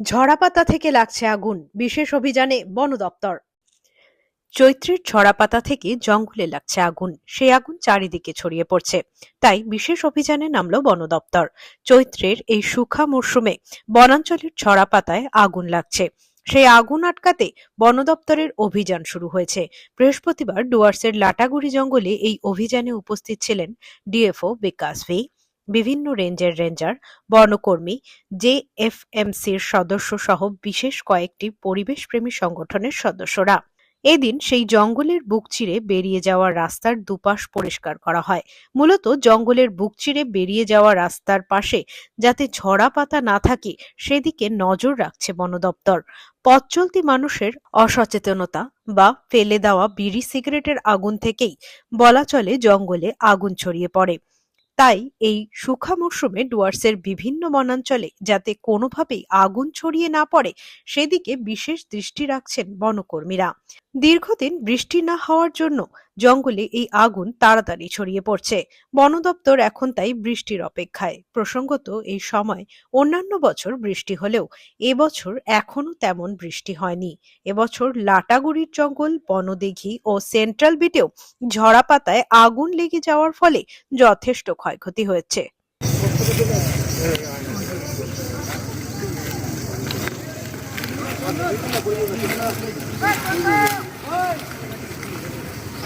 ঝরাপাতা থেকে লাগছে আগুন, বিশেষ অভিযানে বন দপ্তর। চৈত্রের ঝরাপাতা থেকে জঙ্গলে লাগছে আগুন, সেই আগুন চারিদিকে ছড়িয়ে পড়ছে। তাই বিশেষ অভিযানে নামল বন দপ্তর। চৈত্রের এই সুখা মরশুমে বনাঞ্চলের ঝরাপাতায় আগুন লাগছে। সেই আগুন আটকাতে বন দপ্তরের অভিযান শুরু হয়েছে। বৃহস্পতিবার ডুয়ার্সের লাটাগুড়ি জঙ্গলে এই অভিযানে উপস্থিত ছিলেন ডিএফও বিকাশ ভি। বিভিন্ন রেঞ্জের রেঞ্জার বনকর্মী জেএফএমসির সদস্য সহ বিশেষ কয়েকটি পরিবেশপ্রেমী সংগঠনের সদস্যরা। এদিন সেই জঙ্গলের বুক চিরে বেরিয়ে যাওয়া রাস্তার দুপাশ পরিষ্কার করা হয়। মূলত জঙ্গলের বুক চিরে বেরিয়ে যাওয়া রাস্তার পাশে যাতে ঝরা পাতা না থাকে, সেদিকে নজর রাখছে বন দপ্তর। পথ চলতি মানুষের অসচেতনতা বা ফেলে দেওয়া বিড়ি সিগারেটের আগুন থেকেই বলা চলে জঙ্গলে আগুন ছড়িয়ে পড়ে। তাই এই শুখা মরশুমে ডুয়ার্সের বিভিন্ন বনাঞ্চলে যাতে কোনোভাবেই আগুন ছড়িয়ে না পড়ে, সেদিকে বিশেষ দৃষ্টি রাখছেন বনকর্মীরা। দীর্ঘদিন বৃষ্টি না হওয়ার জন্য জঙ্গলে এই আগুন তাড়াতাড়ি ছড়িয়ে পড়ছে বন দপ্তর এখন তাই বৃষ্টির অপেক্ষায় প্রসঙ্গত এই সময় অন্যান্য বছর বৃষ্টি হলেও এবছর এখনও তেমন বৃষ্টি হয়নি এবছর লাটাগুড়ির জঙ্গল বনদিঘি ও সেন্ট্রাল বিটেও ঝরা পাতায় আগুন লেগে যাওয়ার ফলে যথেষ্ট ক্ষয়ক্ষতি হয়েছে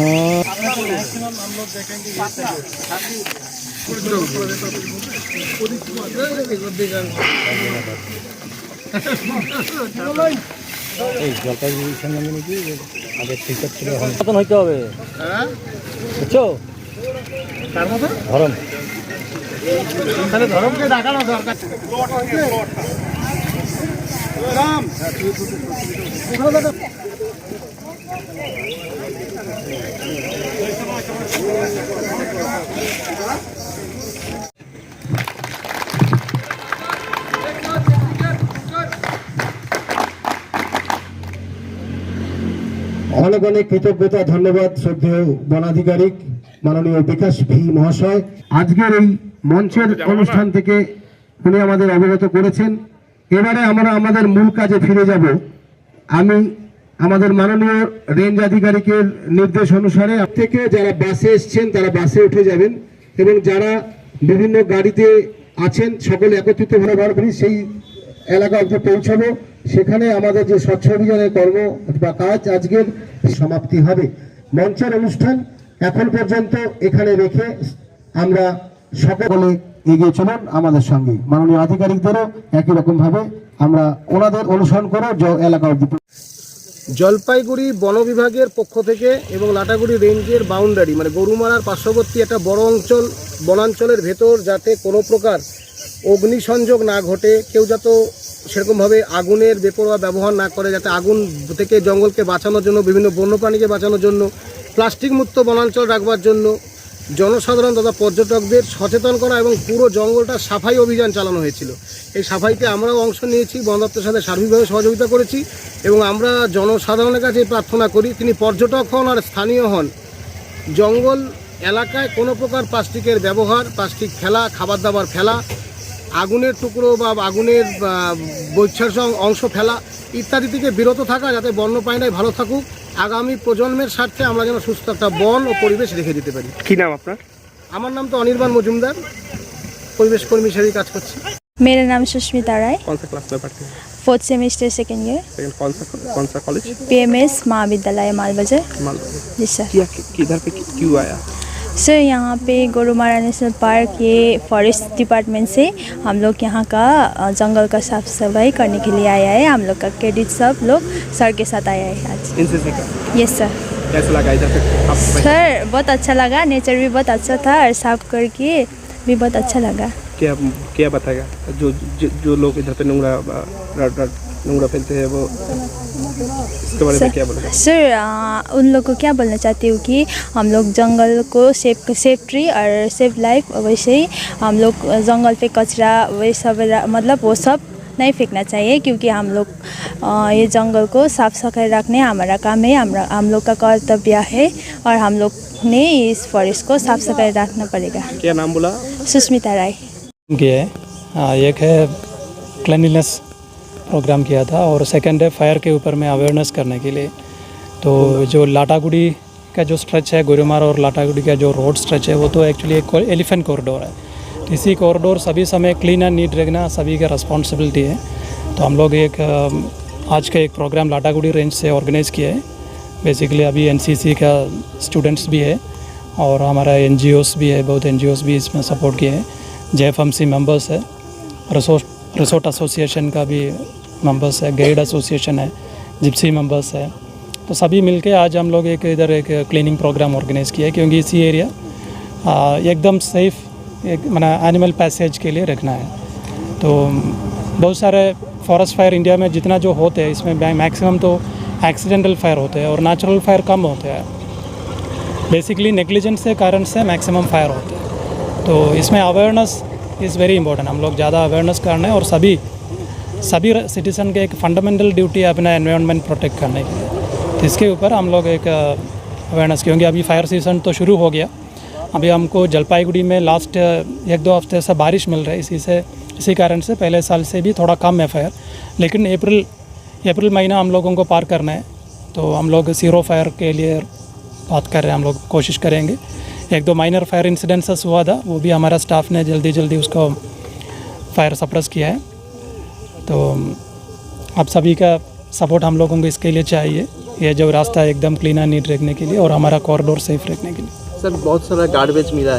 मैक्सिमम हम लोग देखेंगे पूरी पूरी এই জলপাইগুড়ি সঙ্গে নাকি আগে ঠিকঠাক ছিল মতন হইতে হবে। বুঝছ? তার ধরম। তাহলে ধরমকে ডাকানো দরকার। রাম অনেক অনেক কৃতজ্ঞতা, ধন্যবাদ, শ্রদ্ধেয় বনাধিকারিক মাননীয় বিকাশ ভি মহাশয়। আজকের এই মঞ্চের অনুষ্ঠান থেকে উনি আমাদের অবগত করেছেন। এবারে আমরা আমাদের মূল কাজে ফিরে যাব। আমি আমাদের মাননীয় রেঞ্জ আধিকারিকের নির্দেশ অনুসারে থেকে যারা বাসে এসছেন, তারা বাসে উঠে যাবেন এবং যারা বিভিন্ন গাড়িতে আছেন, সকলে একত্রিত ভাবে সেই এলাকা অবধি পৌঁছাবো। সেখানে আমাদের যে স্বচ্ছ অভিযানের কর্ম বা কাজ আজকের সমাপ্তি হবে। মঞ্চের অনুষ্ঠান এখন পর্যন্ত এখানে রেখে আমরা সকলে এগিয়ে চলুন আমাদের সঙ্গে। মাননীয় আধিকারিকদেরও একই রকম ভাবে আমরা ওনাদের অনুসরণ করে এলাকা জলপাইগুড়ি বন বিভাগের পক্ষ থেকে এবং লাটাগুড়ি রেঞ্জের বাউন্ডারি মানে গরুমারার পার্শ্ববর্তী একটা বড় অঞ্চল, বনাঞ্চলের ভেতর যাতে কোনো প্রকার অগ্নিসংযোগ না ঘটে, কেউ যাতে সেরকমভাবে আগুনের বেপরোয়া ব্যবহার না করে যাতে আগুন থেকে জঙ্গলকে বাঁচানোর জন্য, বিভিন্ন বন্যপ্রাণীকে বাঁচানোর জন্য প্লাস্টিক মুক্ত বনাঞ্চল রাখবার জন্য জনসাধারণ তথা পর্যটকদের সচেতন করা এবং পুরো জঙ্গলটা সাফাই অভিযান চালানো হয়েছিল। এই সাফাইতে আমরাও অংশ নিয়েছি, বন দপ্তরের সাথে সার্বিকভাবে সহযোগিতা করেছি এবং আমরা জনসাধারণের কাছে প্রার্থনা করি, তিনি পর্যটক হন আর স্থানীয় হন। জঙ্গল এলাকায় কোনো প্রকার প্লাস্টিকের ব্যবহার, প্লাস্টিক ফেলা খাবার দাবার ফেলা আগুনের টুকরো বা আগুনের বৈচ্ছার অংশ ফেলা ইত্যাদি থেকে বিরত থাকা যাতে বন্যপ্রাণীরাই ভালো থাকুক আগামী প্রজন্মের স্বার্থে আমরা যেন সুস্থ একটা বন ও পরিবেশ রেখে দিতে পারি কি নাম আপনার আমার নাম তো অনির্বাণ মজুমদার পরিবেশ কর্মী হিসেবে কাজ করছি मेरा नाम सुष्मिता राय कौन सा क्लास में पढ़ते हैं fourth semester second year second कौन सा कौन सा कॉलेज पीएमएस महाविद्यालय मालबजार मालूम जी सर किया किधर पे क्यों आया सर यहाँ पे गोरुमारा नेशनल पार्क ये फॉरेस्ट डिपार्टमेंट से हम लोग यहाँ का जंगल का साफ़ सफ़ाई करने के लिए आया है। हम लोग का क्रेडिट सब लोग सर के साथ आया है आज। यस सर कैसा लगा इधर सर बहुत अच्छा लगा। नेचर भी बहुत अच्छा था और साफ़ करके भी बहुत अच्छा लगा। क्या क्या बताएगा? जो जो, जो लोग इधर पे नंगरा र- र- फैलते हैं वो। इसके बारे में क्या बोलेगा? सर आ, उन लोग को क्या बोलना चाहती हूँ कि हम लोग जंगल को सेफ़ सेफ़ ट्री और सेफ़ लाइफ वैसे ही हम लोग जंगल पे कचरा वही सब मतलब वो सब नहीं फेंकना चाहिए क्योंकि हम लोग ये जंगल को साफ़ सफ़ाई रखने हमारा काम है हमरा हम लोग का कर्तव्य है और हम लोग ने इस फॉरेस्ट को साफ़ सफ़ाई रखना पड़ेगा। क्या नाम बोला? सुष्मिता राय। है हाँ, एक है क्लिनिनेस प्रोग्राम किया था और सेकंड है फायर के ऊपर में अवेयरनेस करने के लिए। तो जो लाटागुड़ी का जो स्ट्रेच है, गुरुमार और लाटागुड़ी का जो रोड स्ट्रेच है, वो तो एक्चुअली एक एलिफेंट कॉरिडोर है। तो इसी कॉरिडोर सभी समय क्लीन एंड नीट रखना सभी का रिस्पॉन्सिबिलिटी है। तो हम लोग एक आज का एक प्रोग्राम लाटागुड़ी रेंज से ऑर्गेनाइज़ किया है। बेसिकली अभी एनसीसी का स्टूडेंट्स भी है और हमारा एन भी है, बहुत एन भी इसमें सपोर्ट किए हैं। J F M C members है। रिसोर्ट रिसोर्ट एसोसिएशन का भी मेंबर्स है गाइड एसोसिएशन है जिप्सी मेंबर्स है। तो सभी मिलके आज हम लोग एक इधर एक क्लीनिंग प्रोग्राम ऑर्गेनाइज़ किया है, क्योंकि इसी एरिया एकदम सेफ़ एक मैंने एनिमल पैसेज के लिए रखना है। तो बहुत सारे फॉरेस्ट फायर इंडिया में जितना जो होते हैं, इसमें मैक्सिमम तो एक्सीडेंटल फायर होते हैं और नेचुरल फायर कम होते हैं। बेसिकली नेग्लिजेंस के कारण से मैक्सिमम फायर होते हैं। तो इसमें अवेयरनेस इज़ वेरी इंपॉर्टेंट हम लोग ज़्यादा अवेयरनेस करना है और सभी सभी सिटीज़न के एक फंडामेंटल ड्यूटी है अपना एनवायरनमेंट प्रोटेक्ट करने की इसके ऊपर हम लोग एक अवेयरनेस क्योंकि अभी फायर सीज़न तो शुरू हो गया। अभी हमको जलपाईगुड़ी में लास्ट एक दो हफ़्ते से बारिश मिल रही है, इसी से, इसी कारण से पहले साल से भी थोड़ा कम है फायर लेकिन अप्रैल अप्रैल महीना हम लोगों को पार करना है। तो हम लोग ज़ीरो फायर के लिए बात कर रहे हैं, हम लोग कोशिश करेंगे। एक दो माइनर फायर इंसिडेंसेस हुआ था, वो भी हमारा स्टाफ ने जल्दी जल्दी उसको फायर सप्रेस किया है। तो आप सभी का सपोर्ट हम लोगों को इसके लिए चाहिए यह जो रास्ता एकदम क्लीन एंड नीट रखने के लिए और हमारा कॉरिडोर सेफ़ रखने के लिए। सर, बहुत सारा गार्बेज मिला है।